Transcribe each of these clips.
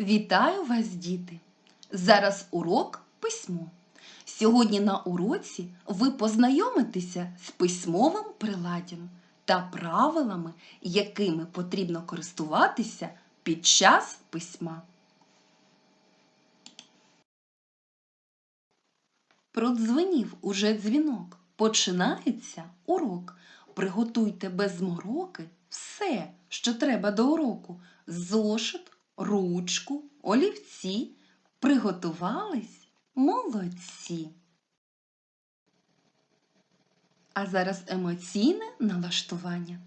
Вітаю вас, діти! Зараз урок письмо. Сьогодні на уроці ви познайомитеся з письмовим приладдям та правилами, якими потрібно користуватися під час письма. Продзвенів уже дзвінок. Починається урок. Приготуйте без мороки все, що треба до уроку. Зошит, ручку, олівці. Приготувались? Молодці. А зараз емоційне налаштування.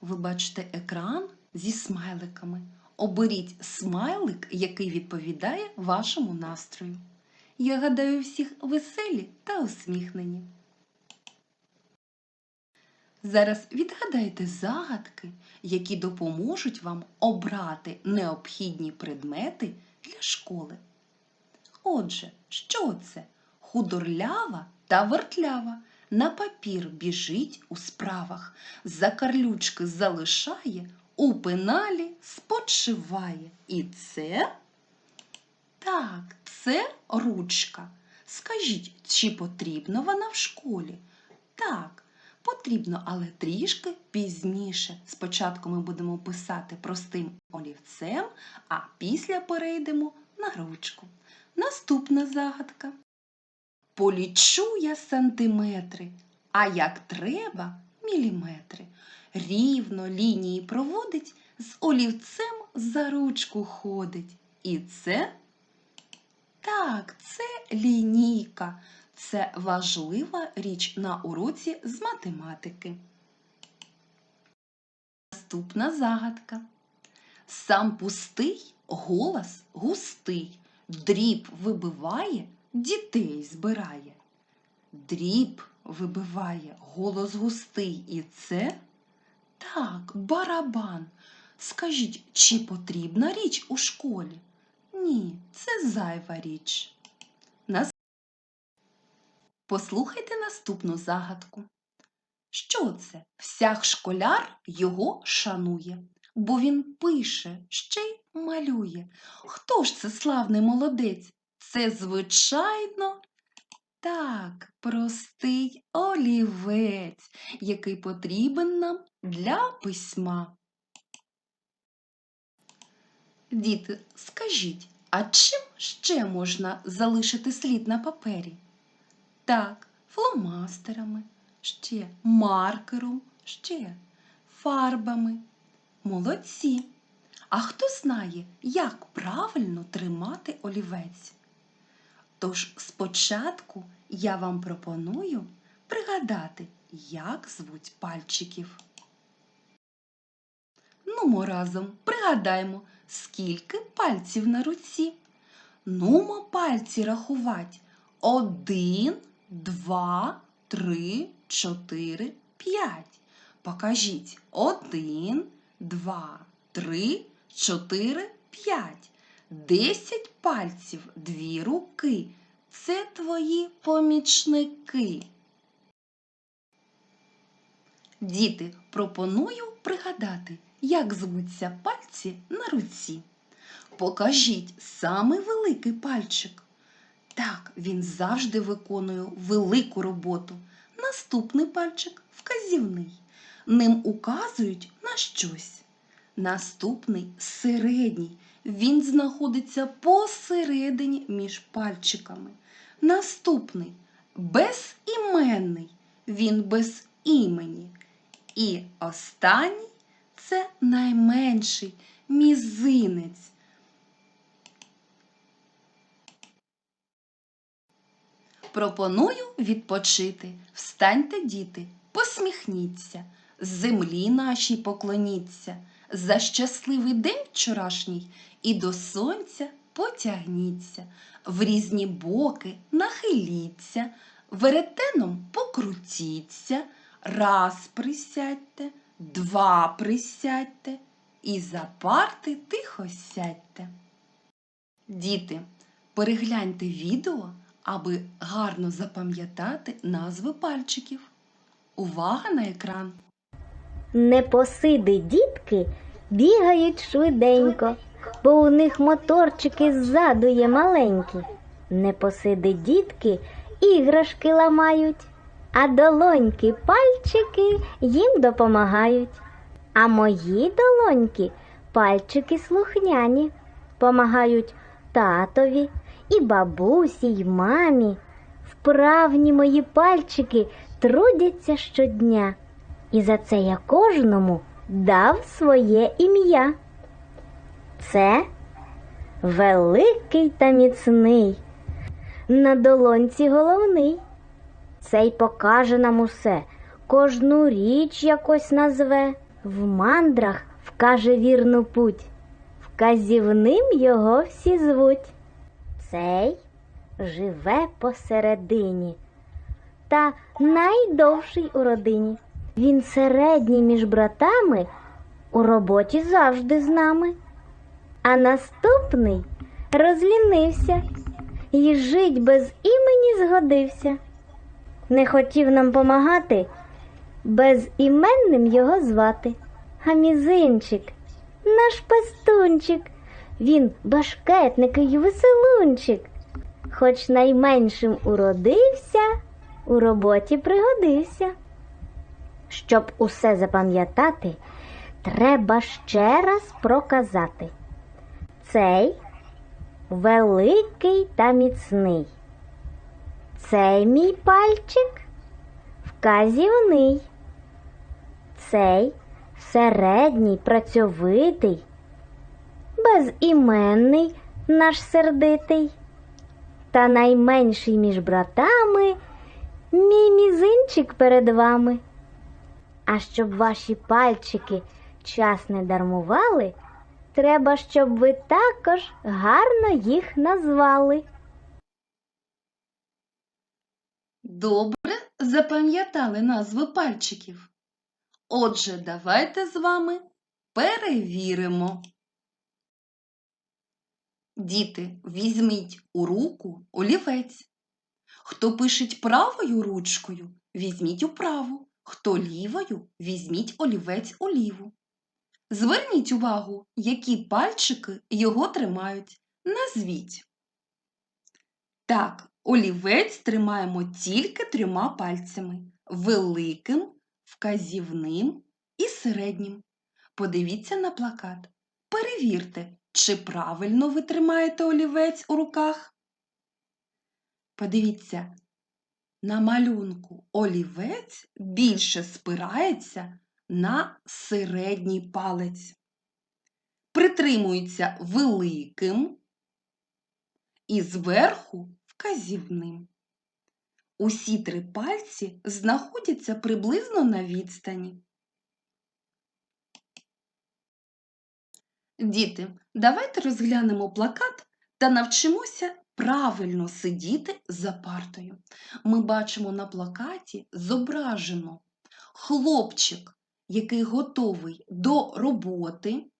Ви бачите екран зі смайликами. Оберіть смайлик, який відповідає вашому настрою. Я гадаю, всіх веселі та усміхнені. Зараз відгадайте загадки, які допоможуть вам обрати необхідні предмети для школи. Отже, що це? Худорлява та вертлява. На папір біжить у справах, за карлючки залишає, у пеналі спочиває. І це так, це ручка. Скажіть, чи потрібна вона в школі? Так, потрібно, але трішки пізніше. Спочатку ми будемо писати простим олівцем, а після перейдемо на ручку. Наступна загадка. Полічу я сантиметри, а як треба міліметри. Рівно лінії проводить, з олівцем за ручку ходить. І це так, це лінійка. Це важлива річ на уроці з математики. Наступна загадка. Сам пустий, голос густий, дріб вибиває, дітей збирає. Дріб вибиває, голос густий, і це так, барабан. Скажіть, чи потрібна річ у школі? Ні, це зайва річ. Послухайте наступну загадку. Що це? Всяк школяр його шанує, бо він пише, ще й малює. Хто ж це славний молодець? Це, звичайно, так, простий олівець, який потрібен нам для письма. Діти, скажіть, а чим ще можна залишити слід на папері? Так, фломастерами, ще маркером, ще фарбами. Молодці. А хто знає, як правильно тримати олівець? Тож спочатку я вам пропоную пригадати, як звуть пальчиків. Нумо разом пригадаємо, скільки пальців на руці. Нумо пальці рахувати. Один, два, три, чотири, п'ять. Покажіть один, два, три, чотири, п'ять. Десять пальців, дві руки. Це твої помічники. Діти, пропоную пригадати, як звуться пальці на руці. Покажіть самий великий пальчик. Так, він завжди виконує велику роботу. Наступний пальчик вказівний. Ним указують на щось. Наступний середній. Він знаходиться посередині між пальчиками. Наступний безіменний. Він без імені. І останній це найменший мізинець. Пропоную відпочити. Встаньте, діти, посміхніться, землі нашій поклоніться, за щасливий день вчорашній і до сонця потягніться, в різні боки нахиліться, веретеном покрутіться, раз присядьте, два присядьте. І за парти тихо сядьте. Діти, перегляньте відео, аби гарно запам'ятати назви пальчиків. Увага на екран! Непосиди дітки бігають швиденько, бо у них моторчики ззаду є маленькі. Не посиди дітки, іграшки ламають, а долоньки, пальчики їм допомагають. А мої долоньки, пальчики слухняні, помагають татові і бабусі, й мамі. Вправні мої пальчики трудяться щодня, і за це я кожному дав своє ім'я. Це великий та міцний, на долонці головний. Цей покаже нам усе, кожну річ якось назве, в мандрах вкаже вірну путь, вказівним його всі звуть. Цей живе посередині та найдовший у родині. Він середній між братами, у роботі завжди з нами. А наступний розлінився і жить без імені згодився. Не хотів нам помагати, безіменним його звати. А мізинчик, наш пастунчик, він башкетник і веселунчик. Хоч найменшим уродився, у роботі пригодився. Щоб усе запам'ятати, треба ще раз проказати. Цей великий та міцний. Цей мій пальчик вказівний. Цей середній працьовитий, безіменний наш сердитий. Та найменший між братами мій мізинчик перед вами. А щоб ваші пальчики час не дармували, треба, щоб ви також гарно їх назвали. Добре запам'ятали назви пальчиків. Отже, давайте з вами перевіримо. Діти, візьміть у руку олівець. Хто пишеть правою ручкою, візьміть у праву. Хто лівою, візьміть олівець у ліву. Зверніть увагу, які пальчики його тримають. Назвіть. Так, олівець тримаємо тільки трьома пальцями великим, вказівним і середнім. Подивіться на плакат. Перевірте, чи правильно ви тримаєте олівець у руках. Подивіться, на малюнку олівець більше спирається на середній палець. Притримується великим і зверху вказівним. Усі три пальці знаходяться приблизно на відстані. Діти, давайте розглянемо плакат та навчимося правильно сидіти за партою. Ми бачимо на плакаті зображено хлопчик, який готовий до роботи.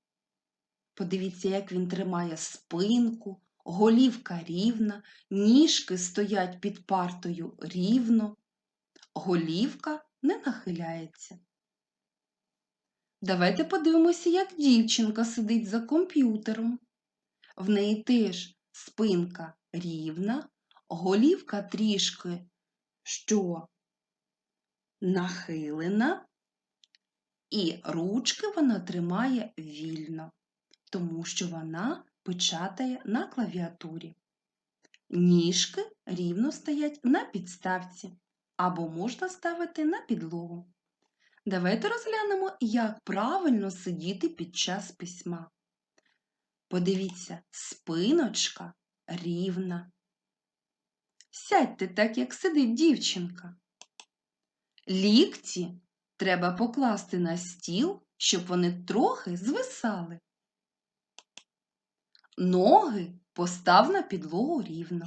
Подивіться, як він тримає спинку, голівка рівна, ніжки стоять під партою рівно, голівка не нахиляється. Давайте подивимося, як дівчинка сидить за комп'ютером. В неї теж спинка рівна, голівка трішки що нахилена, і ручки вона тримає вільно, тому що вона печатає на клавіатурі. Ніжки рівно стоять на підставці або можна ставити на підлогу. Давайте розглянемо, як правильно сидіти під час письма. Подивіться, спиночка рівна. Сядьте так, як сидить дівчинка. Лікті треба покласти на стіл, щоб вони трохи звисали. Ноги постав на підлогу рівно.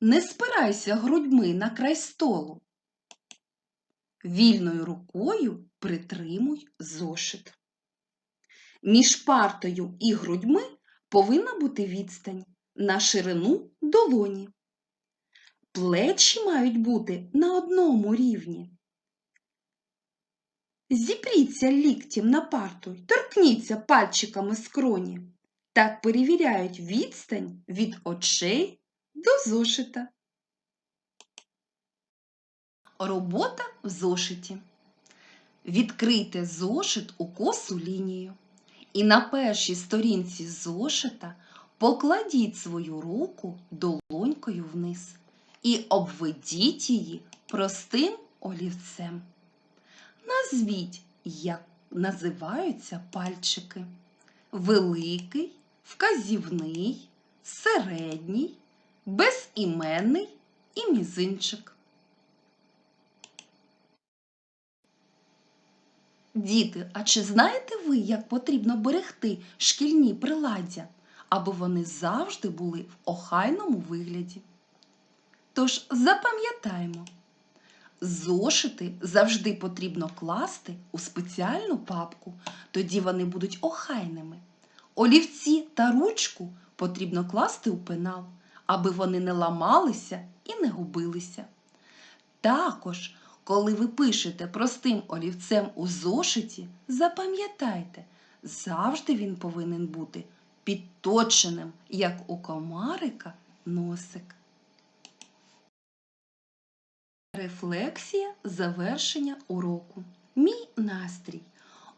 Не спирайся грудьми на край столу. Вільною рукою притримуй зошит. Між партою і грудьми повинна бути відстань на ширину долоні. Плечі мають бути на одному рівні. Зіпріться ліктем на парту торкніться пальчиками скроні. Так перевіряють відстань від очей до зошита. Робота в зошиті. Відкрийте зошит у косу лінію. І на першій сторінці зошита покладіть свою руку долонькою вниз і обведіть її простим олівцем. Назвіть, як називаються пальчики. Великий, вказівний, середній, безіменний і мізинчик. Діти, а чи знаєте ви, як потрібно берегти шкільні приладдя, аби вони завжди були в охайному вигляді? Тож запам'ятаємо, зошити завжди потрібно класти у спеціальну папку, тоді вони будуть охайними. Олівці та ручку потрібно класти у пенал, аби вони не ламалися і не губилися. Також, коли ви пишете простим олівцем у зошиті, запам'ятайте, завжди він повинен бути підточеним, як у комарика носик. Рефлексія завершення уроку. Мій настрій.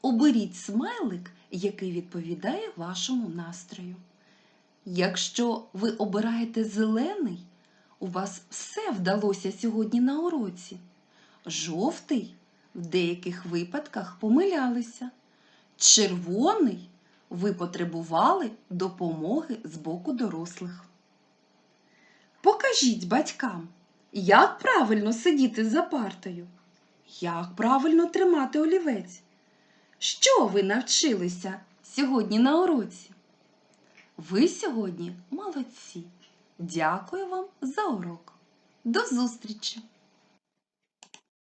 Оберіть смайлик, який відповідає вашому настрою. Якщо ви обираєте зелений, у вас все вдалося сьогодні на уроці. Жовтий в деяких випадках помилялися. Червоний ви потребували допомоги з боку дорослих. Покажіть батькам, як правильно сидіти за партою, як правильно тримати олівець. Що ви навчилися сьогодні на уроці? Ви сьогодні молодці. Дякую вам за урок. До зустрічі!